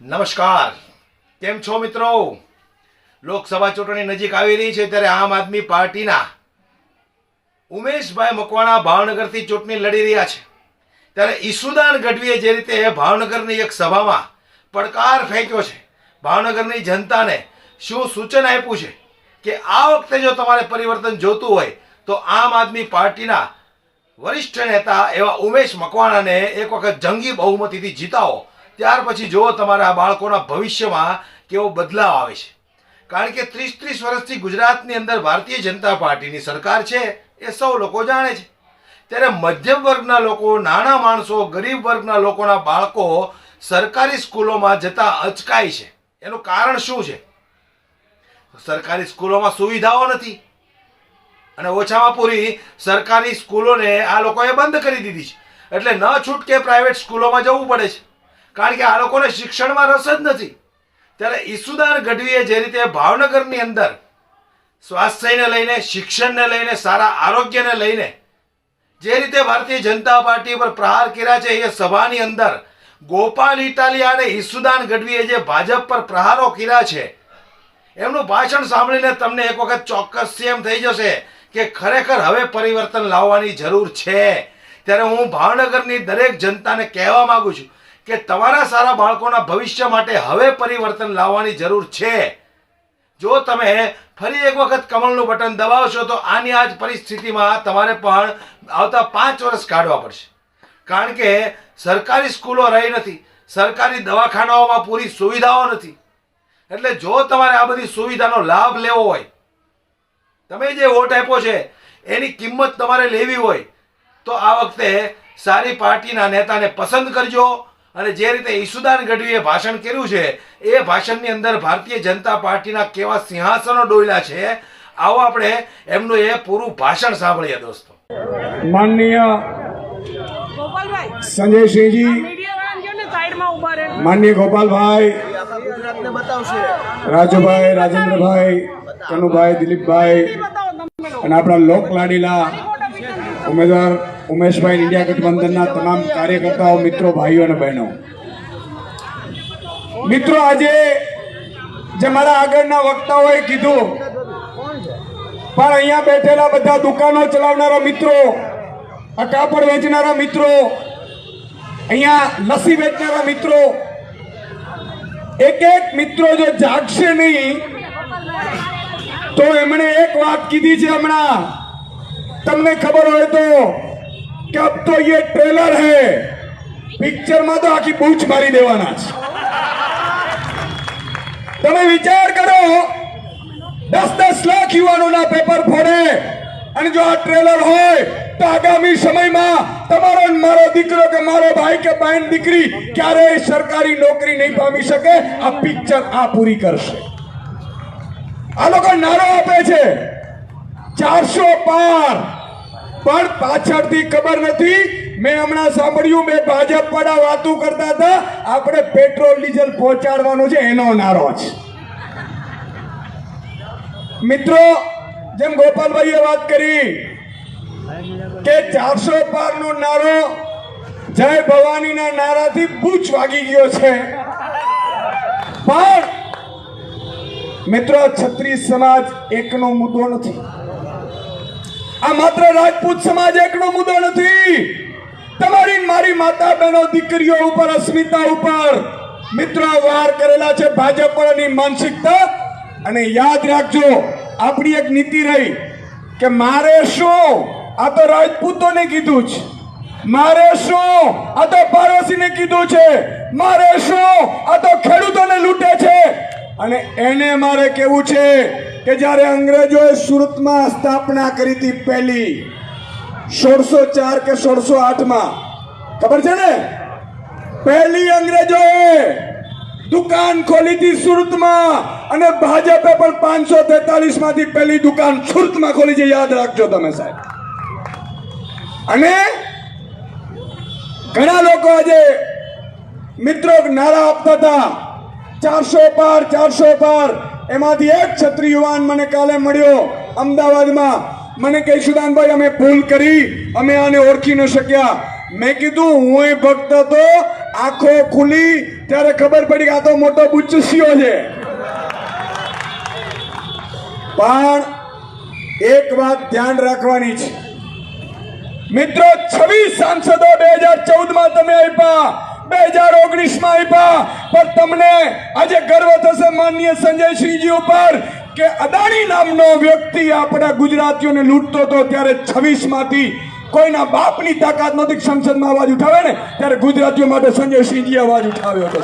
નમસ્કાર. કેમ છો મિત્રો? લોકસભા ચૂંટણી નજીક આવી રહી છે ત્યારે આમ આદમી પાર્ટીના ઉમેશભાઈ મકવાણા ભાવનગરથી ચૂંટણી લડી રહ્યા છે. ત્યારે ઈસુદાન ગઢવીએ જે રીતે ભાવનગરની એક સભામાં પડકાર ફેંક્યો છે, ભાવનગરની જનતાને શું સૂચન આપ્યું છે કે આ વખતે જો તમારે પરિવર્તન જોતું હોય, તો આમ આદમી પાર્ટીના વરિષ્ઠ નેતા એવા ઉમેશ મકવાણાને એક વખત જંગી બહુમતીથી જીતાવો. ત્યાર પછી જુઓ તમારા બાળકોના ભવિષ્યમાં કેવો બદલાવ આવે છે. કારણ કે ત્રીસ ત્રીસ વર્ષથી ગુજરાતની અંદર ભારતીય જનતા પાર્ટીની સરકાર છે, એ સૌ લોકો જાણે છે. ત્યારે મધ્યમ વર્ગના લોકો, નાના માણસો, ગરીબ વર્ગના લોકોના બાળકો સરકારી સ્કૂલોમાં જતા અચકાય છે. એનું કારણ શું છે? સરકારી સ્કૂલોમાં સુવિધાઓ નથી. અને ઓછામાં પૂરી સરકારી સ્કૂલોને આ લોકોએ બંધ કરી દીધી છે. એટલે ન છૂટકે પ્રાઇવેટ સ્કૂલોમાં જવું પડે છે. કારણ કે આ લોકોને શિક્ષણમાં રસ જ નથી. ત્યારે ઈસુદાન ગઢવીએ જે રીતે ભાવનગરની અંદર સ્વાસ્થ્યને લઈને, શિક્ષણને લઈને, સારા આરોગ્યને લઈને જે રીતે ભારતીય જનતા પાર્ટી પર પ્રહાર કર્યા છે, એ સભાની અંદર ગોપાલ ઇટાલિયા અને ઈસુદાન ગઢવીએ જે ભાજપ પર પ્રહારો કર્યા છે, એમનું ભાષણ સાંભળીને તમને એક વખત ચોક્કસ એમ થઈ જશે કે ખરેખર હવે પરિવર્તન લાવવાની જરૂર છે. ત્યારે હું ભાવનગરની દરેક જનતાને કહેવા માગું છું કે તમારા સારા બાળકોના ભવિષ્ય માટે હવે પરિવર્તન લાવવાની જરૂર છે. જો તમે ફરી એક વખત કમળનું બટન દબાવશો તો આની આ જ પરિસ્થિતિમાં તમારે પણ આવતા પાંચ વર્ષ કાઢવા પડશે. કારણ કે સરકારી સ્કૂલો રહી નથી, સરકારી દવાખાનાઓમાં પૂરી સુવિધાઓ નથી. એટલે જો તમારે આ બધી સુવિધાનો લાભ લેવો હોય, તમે જે વોટ આપ્યો છે, એની કિંમત તમારે લેવી હોય, તો આ વખતે સારી પાર્ટીના નેતાને પસંદ કરજો. અને જે રીતે ઈસુદાન ગઢવીએ ભાષણ કર્યું છે એ ભાષણની અંદર ભારતીય જનતા પાર્ટીના કેવા સિંહાસનો ડોયલા છે આવો આપણે એમનું એ પૂરું ભાષણ સાંભળીએ દોસ્તો. માનનીય સંજયસિંહજી માનનીય ગોપાલભાઈ રાજુભાઈ રાજેન્દ્રભાઈ કનુભાઈ દિલીપભાઈ અને આપણા લોક લાડીલા ઉમેદવાર ઉમેશભાઈ ઇન્ડિયા ગઠબંધનના તમામ કાર્યકર્તાઓ, મિત્રો, ભાઈઓ અને બહેનો. મિત્રો, આજે જે મારા આગળના વક્તાઓએ કીધું, પણ અહીંયા બેઠેલા બધા દુકાનો ચલાવનારા મિત્રો, આ કાપડ વેચનારા મિત્રો, અહીંયા લસી વેચનારા મિત્રો એક એક મિત્રો જો જાગશે નહીં, તો એમણે એક વાત કીધી છે હમણાં. તમને ખબર હોય તો કે અબ તો યે ટ્રેલર હે. પિક્ચરમાં તો આખી બૂચ મારી દેવાના છે. તમે વિચાર કરો, દસ દસ લાખ યુવાનોના પેપર ફોડે. અને જો આ ટ્રેલર હોય, તો આગામી સમયમાં તમારો મારો દીકરો કે મારો ભાઈ કે બહેન દીકરી ક્યારેય સરકારી નોકરી નહીં પામી શકે. આ પિક્ચર આ પૂરી કરશે. આ લોકો નારો આપે છે. ચારસો પાર પણ પાછળથી ખબર નથી. મેં હમણાં સાંભળ્યું, મેં ભાજપ વાળા વાતો કરતા હતા. આપણે પેટ્રોલ, ડીઝલ પહોંચાડવાનો છે, એનો નારો છે. મિત્રો, જેમ ગોપાલભાઈએ વાત કરી કે ચારસો પાર નો નારો જય ભવાનીના નારાથી બૂચ વાગી ગયો છે. પણ મિત્રો, છત્રીસ સમાજ એકનો મુદ્દો નથી. આ માત્ર રાજપૂત સમાજ એકનો મુદ્દો નથી. તમારી મારી માતા બહેનો દીકરીઓ ઉપર, અસ્મિતા ઉપર મિત્રો વાર કરેલા છે ભાજપ વાળાની માનસિકતા. અને યાદ રાખજો, આપણી એક નીતિ રહી કે મારે શું? આ તો રાજપૂતોને કીધું છે મારે શું? આ તો પાડોશીને કીધું છે. મારે શું? આ તો ખેડૂતોને લૂંટે છે. અને એને મારે કેવું છે કે જ્યારે અંગ્રેજોએ સુરતમાં સ્થાપના કરી હતી પહેલી, સોળસો ચાર કે સોળસો આઠમાં, ખબર છે ને? પહેલી અંગ્રેજોએ દુકાન ખોલી હતી સુરતમાં અને ભાજપે પણ પાંચસો તેતાલીસમાંથી પહેલી દુકાન સુરતમાં ખોલી છે. યાદ રાખજો તમે સાહેબ. અને ઘણા લોકો આજે મિત્રો નારા આપતા હતા. ચારસો પાર ચારસો પાર એમાંથી એક છત્રી યુવાન મને કાલે મળ્યો અમદાવાદમાં. મને કહે, સુદાનભાઈ, અમે ભૂલ કરી. અમે આને ઓળખી ન શક્યા. મેં કીધું હું ભક્ત હતો, આંખો ખુલી. ત્યારે ખબર પડી કે આ તો મોટો બુચ્ચુસિયો છે. પણ એક વાત ધ્યાન રાખવાની છે. મિત્રો, છવ્વીસ સાંસદો બે હજાર ચૌદમાં તમે આપ્યા. હજાર ઓગણીસમાં આપ્યા પણ તમને આજે ગર્વ થશે માનનીય સંજયસિંહજી ઉપર કે અદાણી નામનો વ્યક્તિ આપણા ગુજરાતીઓને લૂંટતો હતો ત્યારે છવ્વીસમાંથી. કોઈના બાપની તાકાત નહોતી સંસદમાં અવાજ ઉઠાવે ને, ત્યારે ગુજરાતીઓ માટે સંજયસિંહજી અવાજ ઉઠાવ્યો હતો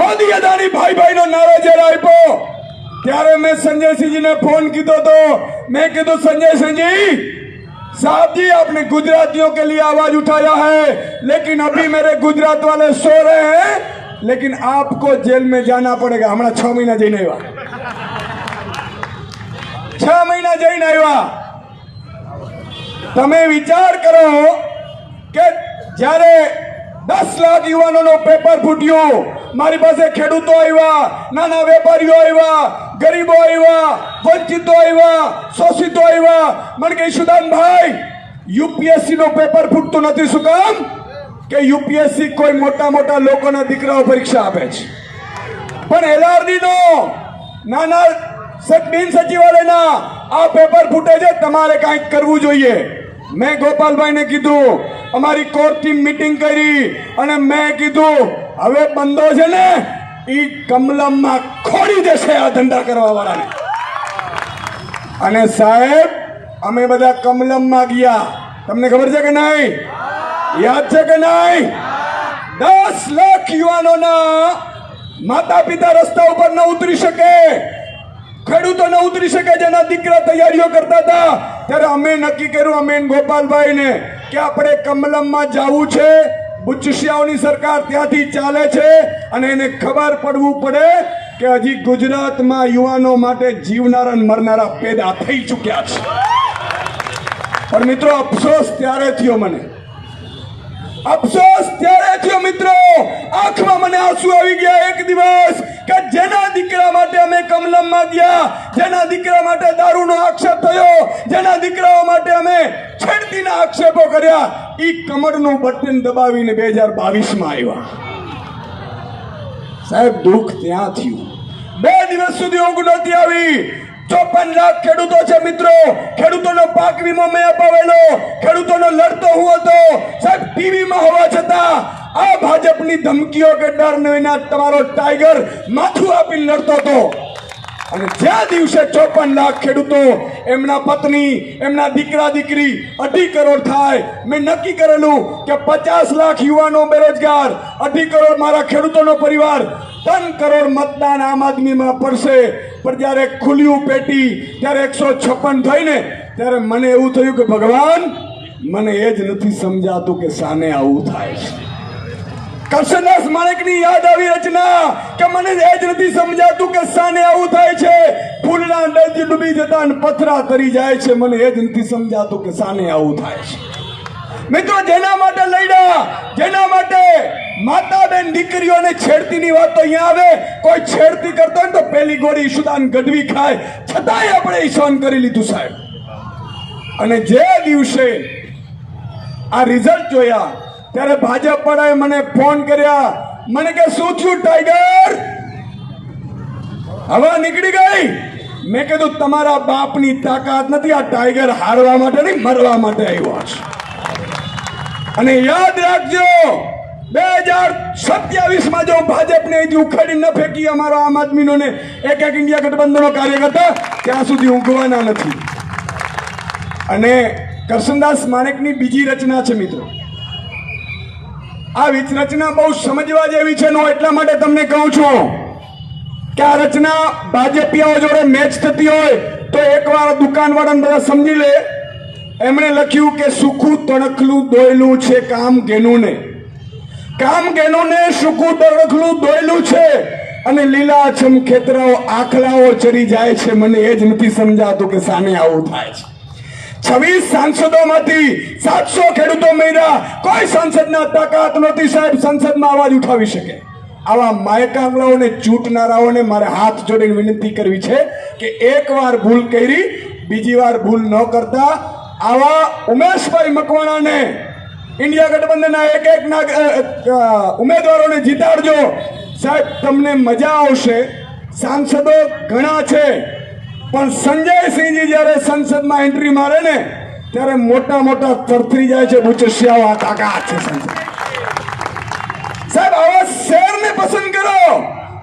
મોદી અદાણી ભાઈ ભાઈનો નારો જ્યારે આપ્યો ત્યારે મેં સંજયસિંહજીને ફોન કીધો હતો. મેં કીધું સંજયસિંહજી साहब जी आपने गुजरातियों के लिए आवाज उठाया है लेकिन अभी मेरे गुजरात वाले सो रहे हैं लेकिन आपको जेल में जाना पड़ेगा हमारा छह महीना जई नहीं छह महीना जई नहीं તમે વિચાર કરો કે જ્યારે દસ લાખ યુવાનોનો પેપર ફૂટ્યો મારી પાસે ખેડૂતો આવ્યા, નાના વેપારીઓ આવ્યા, ગરીબો આવ્યા, વંચિતો આવ્યા, શોષિતો આવ્યા. મને કે, ઈશુદાનભાઈ યુપીએસસી નો પેપર ફૂટતું નથી. શું કામ? કે યુપીએસસી કોઈ મોટા મોટા લોકોના દીકરાઓ પરીક્ષા આપે છે. પણ એલઆરડી નો નાના બિન સચિવાલયના આ પેપર ફૂટે છે, તમારે કાંઈક કરવું જોઈએ. મેં ગોપાલભાઈને કીધું, અમારી કોર ટીમ મીટિંગ કરી અને મેં કીધું હવે બંદો છે ને એ કમલમમાં ખોડી દેશે આ ધંધા કરવા વાળાને અને સાહેબ, અમે બધા કમલમમાં ગયા. તમને ખબર છે કે નહીં? યાદ છે કે નહીં? દસ લાખ યુવાનોના માતા પિતા રસ્તા ઉપર ન ઉતરી શકે. ખેડૂતો ન ઉતરી શકે જેના દીકરા તૈયારીઓ કરતા હતા. ત્યારે અમે નક્કી કર્યું, અમે ને ગોપાલભાઈને, કે આપણે કમલમમાં જવું છે. બુચશિયાઓની સરકાર ત્યાંથી ચાલે છે અને એને ખબર પડવું પડે કે હજી ગુજરાતમાં યુવાનો માટે જીવનારા મરનારા પેદા થઈ ચૂક્યા છે. પણ મિત્રો, અફસોસ ત્યારે થયો મને. અફસોસ ત્યારે થયો, મિત્રો. આંખમાં મને આંસુ આવી ગયા એક દિવસ. કે જેના દીકરા માટે અમે કમલમમાં ગયા, જેના દીકરા માટે દારૂનો આક્ષેપ થયો, જેના દીકરાઓ માટે અમે છેડતીના આક્ષેપો કર્યા, ઈ કમરનું બટન દબાવીને બે હજાર આવ્યા. સાહેબ, દુઃખ ત્યાં થયું. બે દિવસ સુધી ઊંઘ નહોતી આવી. ચોપન લાખ ખેડૂતો છે મિત્રો. ખેડૂતોનો પાક વીમો મેં અપાવેલો. ખેડૂતોનો લડતો હું હતો. સાહેબ, ટીવીમાં હોવા છતાં આ ભાજપની ધમકીઓ કે ડર વિના તમારો ટાઈગર માથું આપી લડતો હતો. અને જ્યાં દિવસે ચોપન લાખ ખેડૂતો એમના પત્ની, એમના દીકરા, દીકરી અઢી કરોડ થાય. મેં નક્કી કરેલું કે પચાસ લાખ યુવાનો બેરોજગાર, અઢી કરોડ મારા ખેડૂતોનો પરિવાર, ત્રણ કરોડ મતદાન આમ આદમીમાં પડશે. પણ જ્યારે ખુલ્યું પેટી ત્યારે એકસો છપ્પન થઈને ત્યારે મને એવું થયું કે ભગવાન, મને એ જ નથી સમજાતું કે સાને આવું થાય છે. કરશનદાસ માણેકની યાદ આવી રચના કે મને એ જ નથી સમજાતું કે સાને આવું થાય છે. ફૂલના ડજ ડૂબી જતા અને પથરા તરી જાય છે. મને એ જ નથી સમજાતું કે સાને આવું થાય છે. મિત્રો, જેના માટે લડ્યા, જેના માટે માતા બેન દીકરીઓને છેડતીની વાત તો અહીંયા આવે. કોઈ છેડતી કરતો હોય તો પેલી ગોળી ઈશુદાન ગઢવી ખાય. છતાંય આપણે ઈ સહન કરી લીધું સાહેબ. અને જે દિવસે આ રિઝલ્ટ જોયા ત્યારે ભાજપ વાળાએ મને ફોન કર્યા. મને કે, શું થયું, ટાઈગર? હવા નીકળી ગઈ? મેં કીધું, તમારા બાપની તાકાત નથી. આ ટાઈગર હારવા માટે નહીં, મરવા માટે આવ્યો છે. અને યાદ રાખજો, બે હજાર સત્યાવીસમાં જો ભાજપને અહીંથી ઉખાડી ન ફેંકી અમારા આમ આદમીનો ને એક એક ઇન્ડિયા ગઠબંધનનો કાર્યકર્તા, ત્યાં સુધી ઊંઘવાના નથી. અને કરશનદાસ માણેકની બીજી રચના છે, મિત્રો. આ રચના બહુ સમજવા જેવી છે, નો એટલા માટે તમને કહું છું કે આ રચના ભાજપિયાઓ જોડે મેચ થતી હોય તો એકવાર દુકાનવાળાને બધા સમજી લે. એમણે લખ્યું કે સુખું તણખલું દોયલું છે કામ ઘેનું ને કામ ઘેનું ને સુખું તણખલું દોયલું છે અને લીલાછમ ખેતરાઓ, આખલાઓ ચડી જાય છે. મને એ જ નથી સમજાતું કે સામે આવું થાય છે. છવ્વીસ સાંસદોમાંથી સાતસો ખેડૂતો મળ્યા કોઈ સાંસદના તાકાત નથી સાહેબ. સંસદમાં અવાજ ઉઠાવી શકે. આવા માયકાંગલાઓને ચૂંટનારાઓને મારે હાથ જોડીને વિનંતી કરવી છે કે એકવાર ભૂલ કરી, બીજી વાર ભૂલ ન કરતા આવા ઉમેશભાઈ મકવાણાને ઇન્ડિયા ગઠબંધનના એક એક ઉમેદવારોને જીતાડજો. સાહેબ, તમને મજા આવશે. સાંસદો ઘણા છે. પણ સંજયસિંહજી જ્યારે સંસદમાં એન્ટ્રી મારે ને, ત્યારે મોટા મોટા તરતરી જાય છે બુચસિયાઓ આ તાકાત છે સંસદ સાહેબ આવા શેરને પસંદ કરો.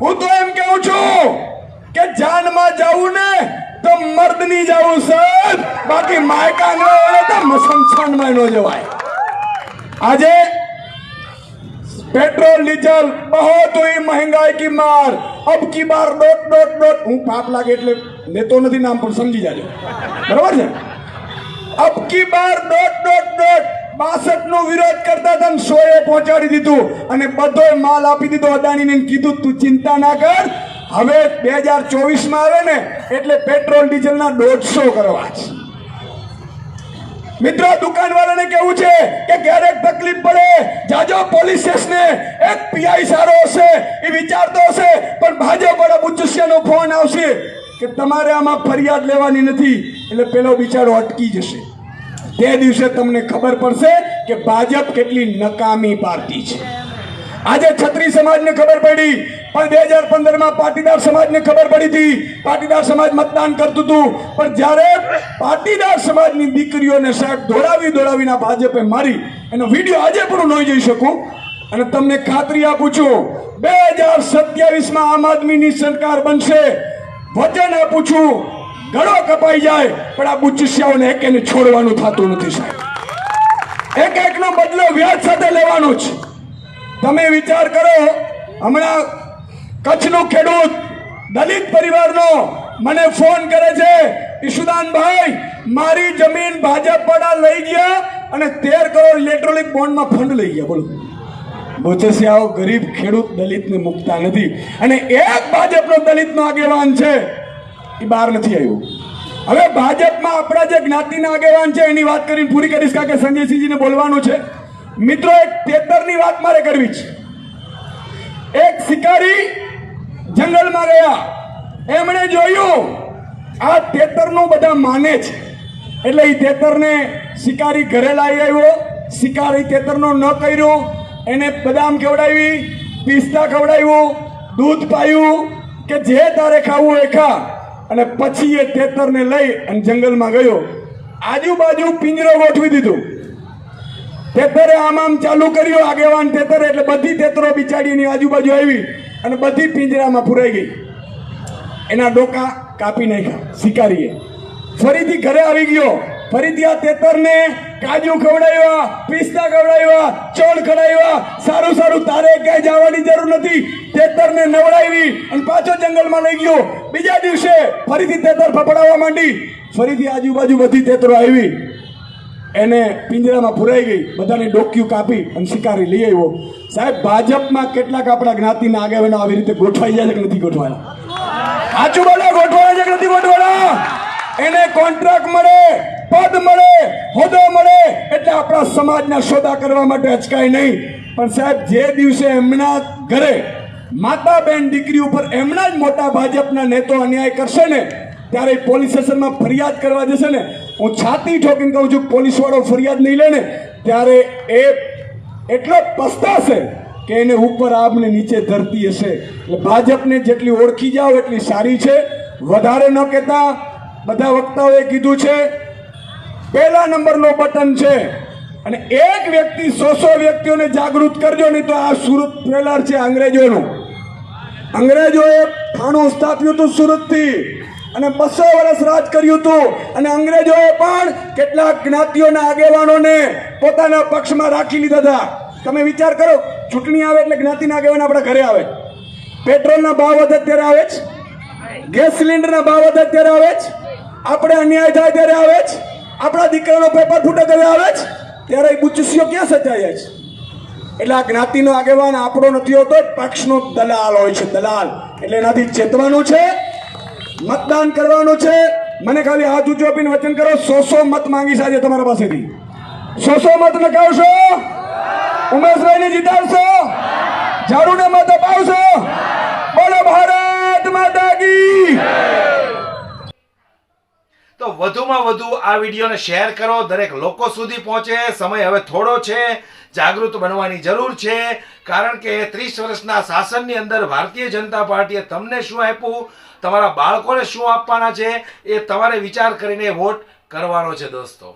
હું તો એમ કહું છું કે જાનમાં જવું ને, તો મર્દની જવું સાહેબ. બાકી માયકા ન હોય ન જવાય. આજે पेट्रोल डीजल बहुत हुई महंगाई की मार अब की बार डोट डोट डोट હું પાપ લાગે એટલે લેતો નથી નામ પણ સમજી જાજો બરાબર છે અબ કી બાર ડોટ ડોટ ડોટ બાસઠ નો વિરોધ કરતા હતા સો એ પહોંચાડી દીધું અને બધોય માલ આપી દીધો અદાણીને ને કીધું તું ચિંતા ના કર હવે બે હજાર ચોવીસ માં આવે ને એટલે પેટ્રોલ ડીઝલ ના દોઢસો કરવા છે મિત્રો, દુકાનવાળાને કેવું છે કે ક્યારેક તકલીફ પડે, જાજો પોલીસ સ્ટેશને એક પીઆઈ સારો હશે એ વિચારતો હશે, પણ ભાજપ વાળા બુચુસિયાનો ફોન આવશે કે તમારે આમાં ફરિયાદ લેવાની નથી, એટલે પેલો બિચારો અટકી જશે. તે દિવસે તમને ખબર પડશે કે ભાજપ કેટલી નકામી પાર્ટી છે. આજે છત્રી સમાજને ખબર પડી પણ બે હજાર પંદરમાં પાટીદાર સમાજને ખબર પડી હતી. પાટીદાર સમાજ મતદાન કરતું હતું. પણ જ્યારે પાટીદાર સમાજની દીકરીઓને સાહેબ દોડાવી દોડાવીને ભાજપે મારી, એનો વીડિયો આજે પણ નહીં જઈ શકું. અને તમને ખાતરી આપું છું, બે હજાર સત્યાવીસમાં આમ આદમીની સરકાર બનશે. વચન આપું છું, ગળો કપાઈ જાય, પણ આ બુચિસ્યાઓને એક એને છોડવાનું થતું નથી સાહેબ. એક એકનો બદલો વ્યાજ સાથે લેવાનો છે તમે વિચાર કરો, હમણાં કચ્છનું ખેડૂત, દલિત પરિવારનો મને ફોન કરે છે ઈશુદાનભાઈ મારી જમીન ભાજપ વાળા લઈ ગયા અને તેર કરોડ ઇલેક્ટ્રોનિક બોન્ડમાં ફંડ લઈ ગયા. બોલો. બોચસિયાઓ ગરીબ ખેડૂત દલિતને મુકતા નથી. અને એક ભાજપનો દલિતનો આગેવાન છે, એ બહાર નથી આવ્યું. હવે ભાજપમાં આપણા જે જ્ઞાતિના આગેવાન છે, એની વાત કરીને પૂરી કરીશ, કારણ કે સંજયસિંહજીને બોલવાનું છે. મિત્રો, એક તેતરની વાત મારે કરવી છે. એક શિકારી જંગલમાં ગયા એમણે જોયું, આ તેતરનું બધા માને છે. એટલે એ તેતરને શિકારી ઘરે લાવી આવ્યો. શિકારી તેતરનો ન કર્યો. એને બદામ ખવડાવી, પિસ્તા ખવડાવ્યું, દૂધ પાયું કે જે તારે ખાવું એ ખા. અને પછી એ તેતરને લઈ અને જંગલમાં ગયો. આજુબાજુ પિંજરો ગોઠવી દીધું. તેતરે આમ આમ ચાલુ કર્યું. આગેવાન તેતરે એટલે બધી તેતરો બિચારીની આજુબાજુ આવી. અને બધી પિંજરામાં પુરાઈ ગઈ. એના ડોકા કાપી નાખ્યા. શિકારીએ. ફરીથી ઘરે આવી ગયો. ફરીથી આ તેતરને કાજુ ખવડાવ્યા, પિસ્તા ખવડાવ્યા, ચોળ ખવડાવ્યા. સારું સારું, તારે ક્યાંય જવાની જરૂર નથી. તેતરને નવડાવી અને પાછો જંગલમાં લઈ ગયો. બીજા દિવસે ફરીથી તેતર ફફડાવવા માંડી. ફરીથી આજુબાજુ બધી તેતરો આવી. એને પિંજરામાં પુરાઈ ગઈ, બધાની ડોક્યુ કાપી અને શિકારી લઈ આવ્યો. સાહેબ, ભાજપમાં કેટલાક આપણા જ્ઞાતિના આગેવાનો આવી રીતે ગોઠવાઈ જાય છે કે નથી ગોઠવાયા? સાચું બોલો, ગોઠવાયા છે કે નથી ગોઠવાયા? એને કોન્ટ્રાક્ટ મળે, પદ મળે, હોદ્દો મળે, એટલે આપણા સમાજના સોદા કરવા માટે અચકાય નહીં. પણ સાહેબ, જે દિવસે એમના ઘરે માતા બેન દીકરી ઉપર એમના જ મોટા ભાજપના નેતો અન્યાય કરશે ને, ત્યારે પોલીસ સ્ટેશનમાં ફરિયાદ કરવા જશે ને હું છાતી ઠોકીને કહું છું પોલીસ વાળો ફરિયાદ નહીં લે ને ત્યારે એ એટલો પસ્તાશે કે એને ઉપર આગ ને નીચે ધરતી હશે. એટલે ભાજપને જેટલી ઓળખી જાઓ, એટલી સારી છે. વધારે ન કહેતા, બધા વક્તાઓએ કીધું છે, પહેલા નંબરનો બટન છે. અને એક વ્યક્તિ સો સો વ્યક્તિઓને જાગૃત કરજો, નહીં તો આ સુરત ટ્રેલર છે અંગ્રેજોનું. અંગ્રેજોએ થાણું સ્થાપ્યું હતું સુરતથી. અને બસો વર્ષ રાજ કર્યું હતું. અને અંગ્રેજોએ પણ કેટલાક જ્ઞાતિઓના આગેવાનોને પોતાના પક્ષમાં રાખી લીધા હતા. તમે વિચાર કરો, ચૂંટણી આવે એટલે જ્ઞાતિના આગેવાન આપણા ઘરે આવે. પેટ્રોલના ભાવ વધે ત્યારે આવે જ. ગેસ સિલિન્ડરના ભાવ વધે ત્યારે આવે જ. આપણે અન્યાય થાય ત્યારે આવે જ. આપણા દીકરાનો પેપર ફૂટે ત્યારે આવે જ. ત્યારે એ બુચસીઓ ક્યાં સચાય છે? એટલે આ જ્ઞાતિનો આગેવાન આપણો નથી હોતો, પક્ષનો દલાલ હોય છે, દલાલ. એટલે એનાથી ચેતવાનું છે મતદાન કરવાનું છે. મને ખાલી હાથ ઊંચો આપીને વચન કરો. સો સો મત માંગી આજે તમારા પાસેથી. સો સો મત નકાવશો. ઉમેશભાઈને જીતાડશો. ઝાડુને મત અપાવશો. બોલો ભારત માતા કી તો વધુમાં વધુ આ વિડીયોને શેર કરો. દરેક લોકો સુધી પહોંચે. સમય હવે થોડો છે. જાગૃત બનવાની જરૂર છે. કારણ કે ત્રીસ વર્ષના શાસનની અંદર ભારતીય જનતા પાર્ટીએ તમને શું આપ્યું? તમારા બાળકોને શું આપવાના છે? એ તમારે વિચાર કરીને વોટ કરવાનો છે દોસ્તો.